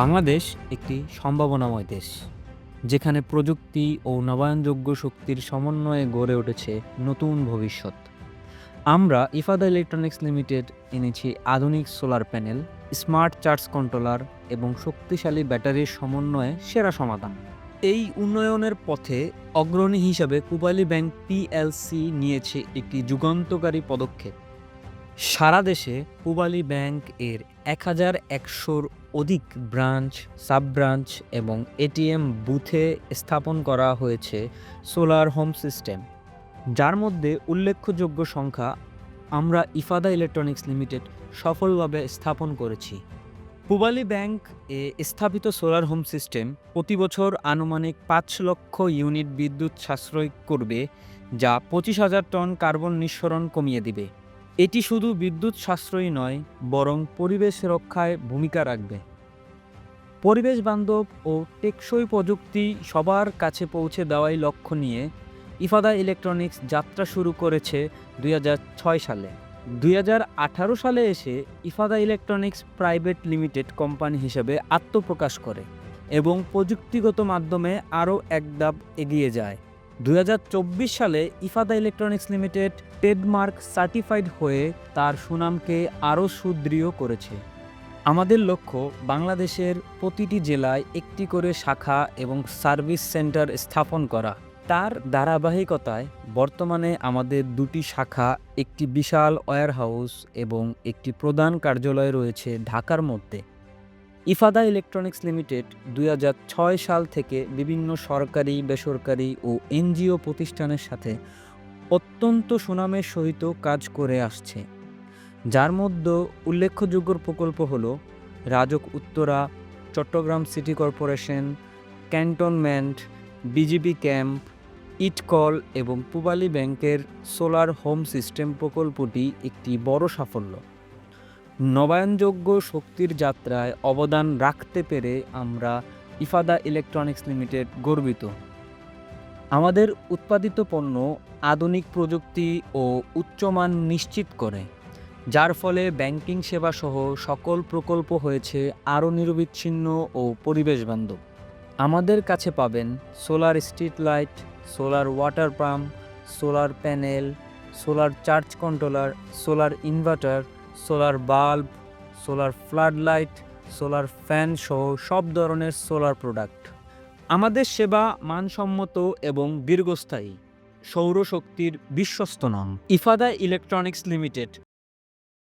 বাংলাদেশ একটি সম্ভাবনাময় দেশ, যেখানে প্রযুক্তি ও নবায়নযোগ্য শক্তির সমন্বয়ে গড়ে উঠেছে নতুন ভবিষ্যৎ। আমরা ইফাদা ইলেকট্রনিক্স লিমিটেড এনেছি আধুনিক solar panel, smart charge controller এবং শক্তিশালী ব্যাটারির সমন্বয়ে সেরা সমাধান। এই উন্নয়নের পথে অগ্রণী হিসাবে কুবালি ব্যাংক পিএলসি নিয়েছে একটি যুগান্তকারী পদক্ষেপ। সারা দেশে পুবালি ব্যাংক এর এক হাজার একশোর অধিক ব্রাঞ্চ সাব ব্রাঞ্চ এবং এটিএম বুথে স্থাপন করা হয়েছে সোলার হোম সিস্টেম, যার মধ্যে উল্লেখযোগ্য সংখ্যা আমরা ইফাদা ইলেকট্রনিক্স লিমিটেড সফলভাবে স্থাপন করেছি। পুবালি ব্যাংক এ স্থাপিত সোলার হোম সিস্টেম প্রতি বছর আনুমানিক পাঁচ লক্ষ ইউনিট বিদ্যুৎ সাশ্রয় করবে, যা পঁচিশ হাজার টন কার্বন নিঃসরণ কমিয়ে দিবে। এটি শুধু বিদ্যুৎ সাশ্রয়ী নয়, বরং পরিবেশ রক্ষায় ভূমিকা রাখবে। পরিবেশ বান্ধব ও টেকসই প্রযুক্তি সবার কাছে পৌঁছে দেওয়াই লক্ষ্য নিয়ে ইফাদা ইলেকট্রনিক্স যাত্রা শুরু করেছে দুই হাজার ছয় সালে। দুই হাজার আঠারো সালে এসে Ifada electronics private limited company হিসেবে আত্মপ্রকাশ করে এবং প্রযুক্তিগত মাধ্যমে আরও এক ধাপ এগিয়ে যায়। দু হাজার চব্বিশ সালে Ifada electronics limited trademark certified হয়ে তার সুনামকে আরও সুদৃঢ় করেছে। আমাদের লক্ষ্য বাংলাদেশের প্রতিটি জেলায় একটি করে শাখা এবং সার্ভিস সেন্টার স্থাপন করা। তার ধারাবাহিকতায় বর্তমানে আমাদের দুটি শাখা, একটি বিশাল ওয়্যারহাউস এবং একটি প্রধান কার্যালয় রয়েছে ঢাকার মধ্যে। ইফাদা ইলেকট্রনিক্স লিমিটেড দু হাজার ছয় সাল থেকে বিভিন্ন সরকারি, বেসরকারি ও এনজিও প্রতিষ্ঠানের সাথে অত্যন্ত সুনামের সহিত কাজ করে আসছে। যার মধ্যে উল্লেখযোগ্য প্রকল্প হলো RAJUK Uttara, Chattogram city corporation, cantonment BGB camp, ইটকল এবং পুবালি ব্যাংকের সোলার হোম সিস্টেম প্রকল্পটি একটি বড় সাফল্য। নবায়নযোগ্য শক্তির যাত্রায় অবদান রাখতে পেরে আমরা ইফাদা ইলেকট্রনিক্স লিমিটেড গর্বিত। আমাদের উৎপাদিত পণ্য আধুনিক প্রযুক্তি ও উচ্চমান নিশ্চিত করে। যার ফলে ব্যাংকিং সেবা সহ সকল প্রকল্প হয়েছে আরও নিরবিচ্ছিন্ন ও পরিবেশ বান্ধব আমাদের কাছে পাবেন solar street light, solar water pump, solar panel, solar charge controller, solar inverter, solar bulb, solar flood light, solar fan সহ সব ধরনের সোলার প্রোডাক্ট। আমাদের সেবা মানসম্মত এবং দীর্ঘস্থায়ী, সৌরশক্তির বিশ্বস্ত নাম। Ifada electronics limited.